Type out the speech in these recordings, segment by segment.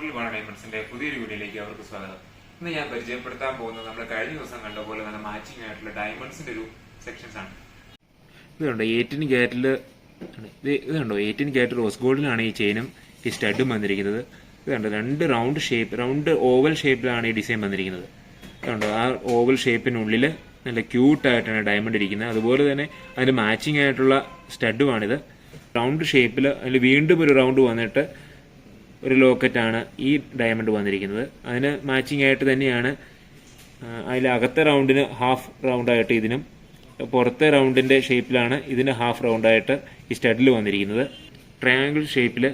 Total one ഡയമണ്ട്സിന്റെ പുതിയൊരു വീഡിയോയിലേക്ക് അവർക്ക് സ്വാഗതം. ഇന്ന് ഞാൻ പരിചയപ്പെടുത്താൻ പോകുന്നത് നമ്മൾ കഴിഞ്ഞ ദിവസം കണ്ട പോലെ നല്ല മാച്ചിങ് ആയിട്ടുള്ള ഡയമണ്ട്സിന്റെ ഒരു സെക്ഷൻസ് ആണ്. ഇതുണ്ടോ എയ്റ്റീൻ ക്യാരറ്റിൽ ഇത് ഇതുണ്ടോ എയ്റ്റീൻ ക്യാരറ്റ് റോസ് ഗോൾഡിലാണ് ഈ ചെയിനും ഈ സ്റ്റഡും വന്നിരിക്കുന്നത്. ഇതുണ്ട് രണ്ട് റൗണ്ട് ഷേപ്പ് റൗണ്ട് ഓവൽ ഷേപ്പിലാണ് ഈ ഡിസൈൻ വന്നിരിക്കുന്നത്. ഇതുണ്ടോ ആ ഓവൽ ഷേപ്പിനുള്ളിൽ നല്ല ക്യൂട്ടായിട്ടാണ് ഡയമണ്ട് ഇരിക്കുന്നത്. അതുപോലെ തന്നെ അതിന് മാച്ചിങ് ആയിട്ടുള്ള സ്റ്റഡുമാണിത് റൗണ്ട് ഷേപ്പിൽ അതിൽ വീണ്ടും ഒരു റൗണ്ട് വന്നിട്ട് ഒരു ലോക്കറ്റാണ് ഈ ഡയമണ്ട് വന്നിരിക്കുന്നത്. അതിന് മാച്ചിങ് ആയിട്ട് തന്നെയാണ് അതിൽ അകത്തെ റൗണ്ടിന് ഹാഫ് റൗണ്ടായിട്ട് ഇതിനും പുറത്തെ റൗണ്ടിന്റെ ഷേപ്പിലാണ് ഇതിന് ഹാഫ് റൗണ്ടായിട്ട് ഈ സ്റ്റഡിൽ വന്നിരിക്കുന്നത്. ട്രയാങ്കിൾ ഷേപ്പിൽ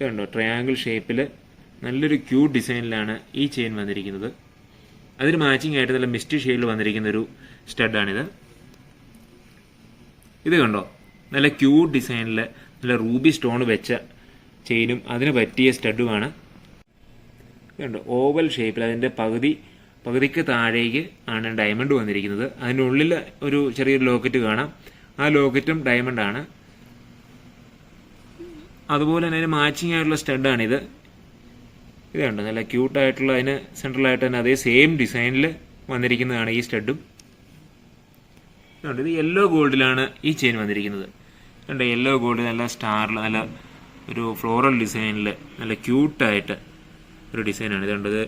കണ്ടോ? ട്രയാങ്കിൾ ഷേപ്പിൽ നല്ലൊരു ക്യൂട്ട് ഡിസൈനിലാണ് ഈ ചെയിൻ വന്നിരിക്കുന്നത്. അതിന് മാച്ചിങ് ആയിട്ട് നല്ല മിസ്റ്റി ഷെയ്ഡിൽ വന്നിരിക്കുന്ന ഒരു സ്റ്റഡാണിത് ഇത് കണ്ടോ? നല്ല ക്യൂട്ട് ഡിസൈനിൽ നല്ല റൂബി സ്റ്റോൺ വെച്ച ചെയിനും അതിന് പറ്റിയ സ്റ്റഡുമാണ്. കണ്ടോ ഓവൽ ഷേപ്പിൽ അതിന്റെ പകുതി പകുതിക്ക് താഴേക്ക് ആണ് ഡയമണ്ട് വന്നിരിക്കുന്നത്. അതിനുള്ളിൽ ഒരു ചെറിയൊരു ലോക്കറ്റ് കാണാം. ആ ലോക്കറ്റും ഡയമണ്ട് ആണ്. അതുപോലെ തന്നെ അതിന് മാച്ചിങ് ആയിട്ടുള്ള സ്റ്റഡാണിത്. ഇത് നല്ല ക്യൂട്ടായിട്ടുള്ള അതിന് സെൻട്രലായിട്ട് തന്നെ അതേ സെയിം ഡിസൈനിൽ വന്നിരിക്കുന്നതാണ് ഈ സ്റ്റഡും. ഇത് യെല്ലോ ഗോൾഡിലാണ് ഈ ചെയിൻ വന്നിരിക്കുന്നത്. കണ്ടോ യെല്ലോ ഗോൾഡ് നല്ല സ്റ്റാറിൽ നല്ല ഒരു ഫ്ലോറൽ ഡിസൈനിൽ നല്ല ക്യൂട്ടായിട്ട് ഒരു ഡിസൈനാണ് ഇത് കണ്ടത്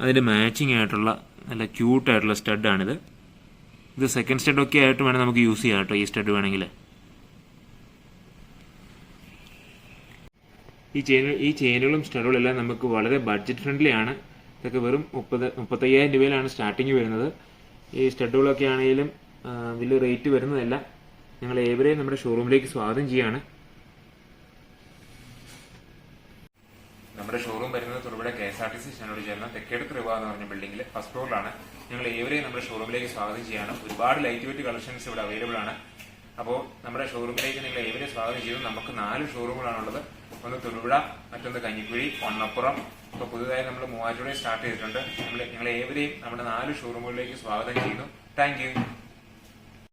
അതിന്റെ മാച്ചിങ് ആയിട്ടുള്ള നല്ല ക്യൂട്ടായിട്ടുള്ള സ്റ്റഡാണിത് ഇത് സെക്കൻഡ് സ്റ്റഡ് ഒക്കെ ആയിട്ട് വേണമെങ്കിൽ നമുക്ക് യൂസ് ചെയ്യാം കേട്ടോ ഈ സ്റ്റഡ് വേണമെങ്കിൽ ഈ ചെയിൻ ഈ ചെയിനുകളും സ്റ്റഡുകളും എല്ലാം നമുക്ക് വളരെ ബഡ്ജറ്റ് ഫ്രണ്ട്ലി ആണ്. ഇതൊക്കെ വെറും മുപ്പത് മുപ്പത്തയ്യായിരം രൂപയിലാണ് സ്റ്റാർട്ടിങ് വരുന്നത്. ഈ സ്റ്റഡുകളൊക്കെ ആണെങ്കിലും വലിയ റേറ്റ് വരുന്നതല്ല. ഞങ്ങൾ ഏവരെയും നമ്മുടെ ഷോറൂമിലേക്ക് സ്വാഗതം ചെയ്യാണ്. നമ്മുടെ ഷോറൂം വരുന്നത് Thodupuzha K S R T C സ്റ്റേഷനോട് ചേർന്ന തെക്കേട് റിവ എന്ന് പറഞ്ഞ ബിൽഡിംഗിൽ ഫസ്റ്റ് ഫ്ലോറിലാണ് ഞങ്ങൾ ഏവരെയും നമ്മുടെ ഷോറൂമിലേക്ക് സ്വാഗതം ചെയ്യാണ്. ഒരുപാട് ലൈറ്റ് വെയിറ്റ് കളക്ഷൻസ് ഇവിടെ അവൈലബിൾ ആണ്. അപ്പോൾ നമ്മുടെ ഷോറൂമിലേക്ക് നിങ്ങൾ ഏവരെയും സ്വാഗതം ചെയ്തു നമുക്ക് നാല് ഷോറൂമുകളാണുള്ളത് ഒന്ന് തൊടുപുഴ മറ്റൊന്ന് കഞ്ഞിക്കുഴി ഒന്നപ്പുറം. ഇപ്പോൾ പുതുതായി നമ്മൾ മൂവാറ്റുപുഴ സ്റ്റാർട്ട് ചെയ്തിട്ടുണ്ട്. നമ്മൾ ഞങ്ങൾ ഏവരെയും നമ്മുടെ നാല് ഷോറൂമുകളിലേക്ക് സ്വാഗതം ചെയ്യുന്നു. താങ്ക്